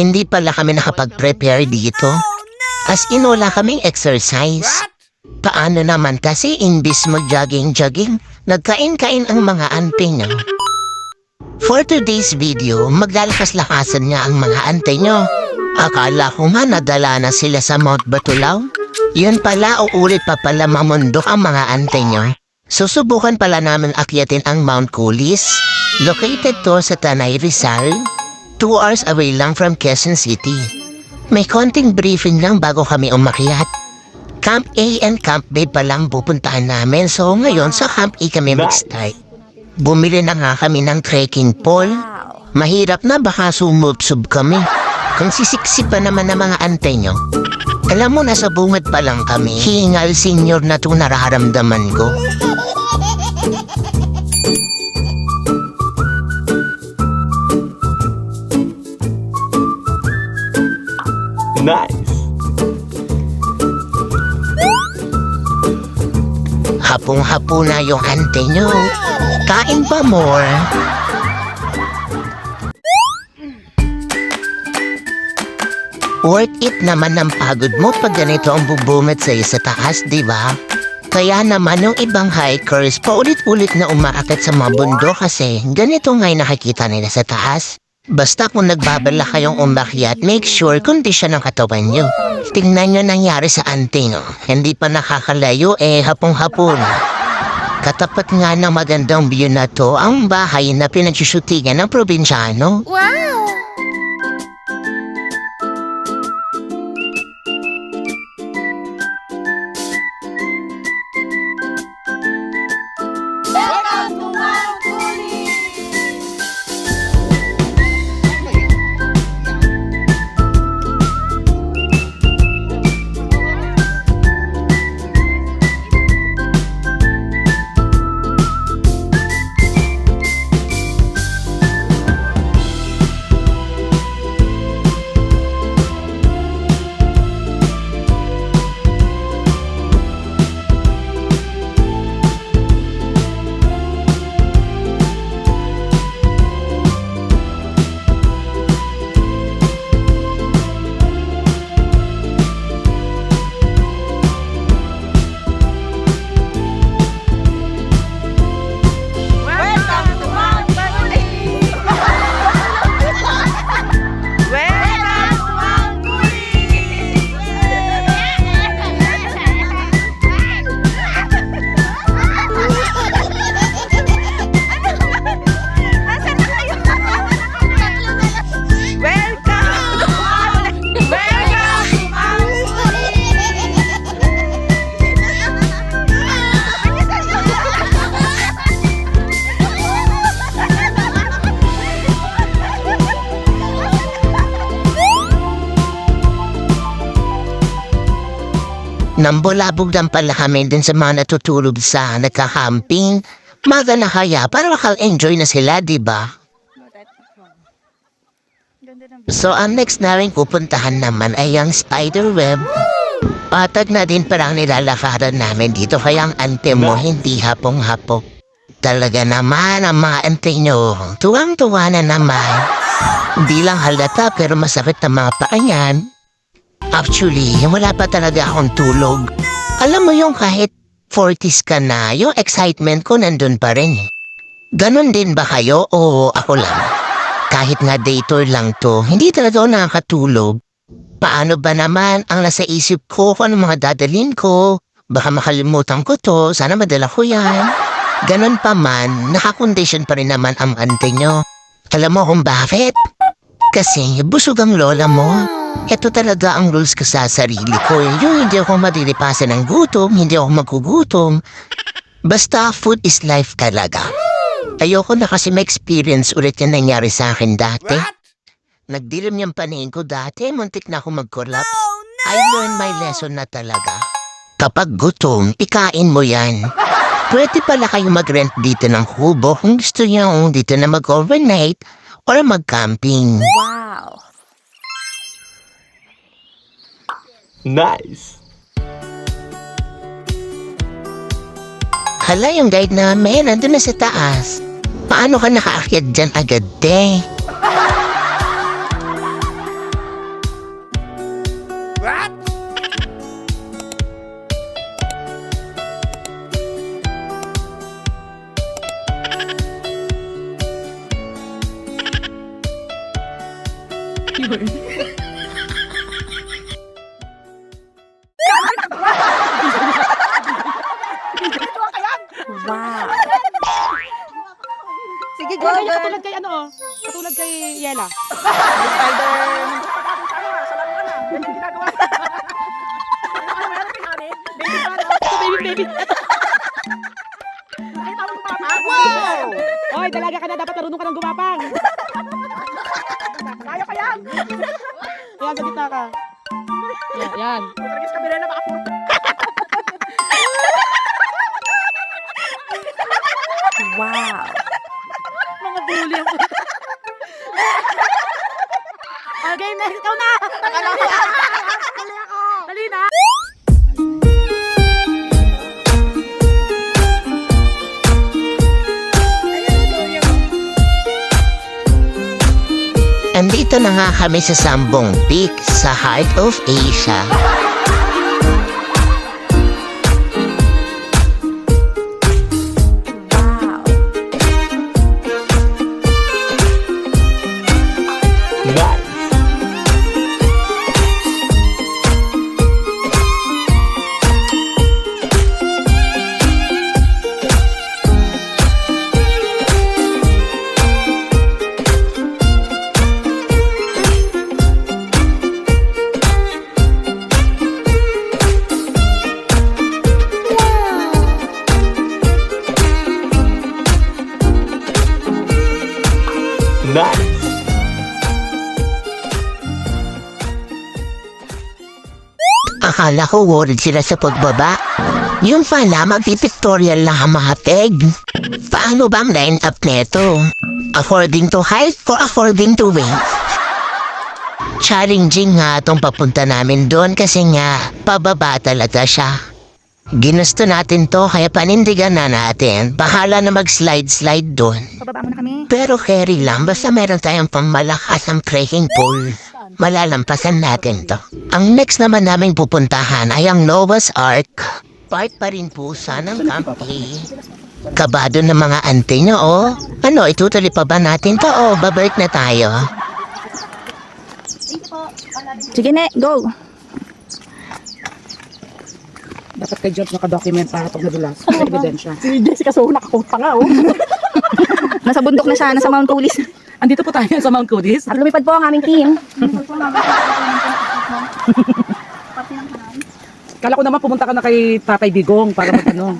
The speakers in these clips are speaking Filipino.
Hindi pala kami nakapag-prepare dito. As in, wala kaming exercise. Paano naman kasi imbis mag-jogging-jogging, nagkain-kain ang mga ante niyo. For today's video, maglalakas-lakasan niya ang mga ante niyo. Akala ko nga nadala na sila sa Mount Batulaw. Yun pala, uulit pa pala mamundok ang mga ante niyo. Susubukan pala namin akyatin ang Mount Coolies. Located to sa Tanay Rizal. Two hours away lang from Quezon City. May konting briefing lang bago kami umakyat. Camp A and Camp B pa lang pupuntahan namin so ngayon sa Camp A kami mag-start. Bumili na nga kami ng trekking pole. Mahirap na baka sumubsob kami. Kung sisiksi pa naman ng mga ante nyo. Alam mo, nasa bungad pa lang kami. Hingal senior na to nararamdaman ko. Nice. Hapong-hapo na yung ante nyo. Kain pa more. Worth it naman ang pagod mo pag ganito ang bubungat sa'yo sa taas, di ba? Kaya naman yung ibang hikers paulit-ulit na umaakit sa mga bundok kasi ganito nga'y nakikita nila sa taas. Basta kung nagbabala kayong umakyat, make sure kondisyon ang katawan nyo. Tingnan nyo nangyari sa ante no. Hindi pa nakakalayo eh hapong-hapon. Katapat nga ng magandang view na to ang bahay na pinagsushootingan ng probinsyano. Wow! Nambulabog lang pala kami din sa mga natutulog sa nagka-camping. Maga na kaya para makal-enjoy na sila, di ba? So, ang next na rin pupuntahan naman ay ang spiderweb. Patag na din parang nilalakaran namin dito kaya ang ante mo hindi hapong-hapo. Talaga naman ang mga ante nyo. Tuwang-tuwa na naman. Hindi lang halata pero masakit ang mga paa niyan. Actually, wala pa talaga akong tulog. Alam mo yung kahit 40s ka na, yung excitement ko nandun pa rin. eh. Ganon din ba kayo o ako lang? Kahit nga day lang to, hindi talaga ako nakakatulog. Paano ba naman ang nasa isip ko kung ano mga dadalhin ko? Baka makalimutan ko to, sana madala ko yan. Ganon pa man, nakakondisyon pa rin naman ang ante nyo. Alam mo kung bakit? Kasi busog ang lola mo. Ito talaga ang rules ko sa sarili ko. Yung hindi ako madilipasan ng gutom, hindi ako magugutom. Basta food is life talaga. Ayoko na kasi ma-experience ulit yung nangyari sa akin dati. Nagdilim yung paningin ko dati, muntik na ako mag-collapse. I learned my lesson na talaga. Kapag gutom, ikain mo yan. Pwede pala kayo mag-rent dito ng kubo kung gusto niyo dito na mag-overnight or mag-camping. Wow! Nice. Hala yung guide namin, nandun na sa taas. Paano ka nakaakyat dyan agad, te? Wow. kay ano, oh. katulad kay Yela. Spider. Baby, baby. Wow! Hoy, dalaga ka na, dapat marunong ka ng gumapang. Kaya ka yan! Sa gitna ka. Yan, yan. Tragis kami na baka puro. Wow. Next. Ikaw na. Ko yan! Akala ako! Dali na. Andito na nga kami sa Sambong Peak sa Heart of Asia. Akala ko worried sila sa pagbaba. Yung pala, magpipictorial lang ang mga peg. Paano ba ang line-up neto? According to height or according to weight? Challenging nga itong papunta namin doon kasi nga, pababa talaga siya. Ginusto natin to kaya panindigan na natin. Bahala na mag-slide-slide doon. Pababa mo na kami. Pero carry lang, basta meron tayong pamalakas ang trekking pole. Malalampasan natin to. Ang next naman naming pupuntahan ay ang Noah's Ark. Part pa rin po sa ng camping. Kabado ng mga ante nyo, oh. Ano, itutuloy pa ba natin to, oh? Babalik na tayo. Sige, ne, go. Dapat kay George naka-document para pag nadulas. Sa ebidensya. Si Jessica so nakakuha nga, oh. Nasa bundok na siya, nasa Mount Pulis. Andito po tayo sa Mount Codis. At lumipad po ang aming team. Kala ko naman pumunta ka na kay Tatay Bigong para mag ano.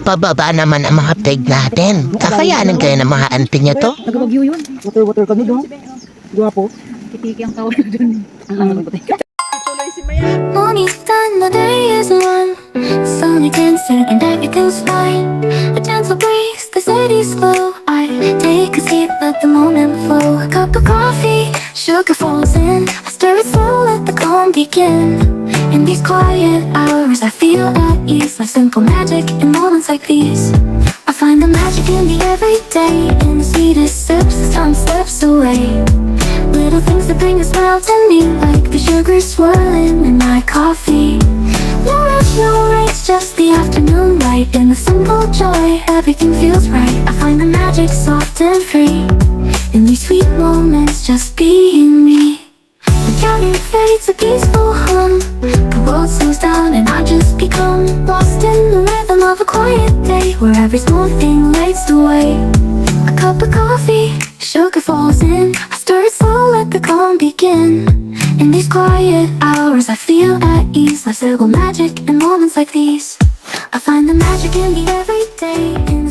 Pababa naman ang mga peg natin. Kakayanan kayo ng mga ante nyo to? Nagabagyo yun. Water, water ka doon. Gwapo. Kitiki ang tawag dun. Only time the day is one Sun against it and everything's fine A gentle breeze, the city's slow take a seat, let the moment flow A cup of coffee, sugar falls in I stir it slow, let the calm begin. In these quiet hours I feel at ease. Like simple magic in moments like these. I find the magic in the everyday In the sweetest sips as time slips away. Little things that bring a smile to me Like the sugar swirling in my coffee. No rush, no race, just the afternoon light In the simple joy, everything feels right. I find the magic soft and free. In these sweet moments, just being me. The counting fades, a peaceful hum. The world slows down and I just become Lost in the rhythm of a quiet day Where every small thing lights the way. A cup of coffee, sugar falls in. I stir it slow, let the calm begin. In these quiet hours I feel at ease. Simple magic in moments like these I find the magic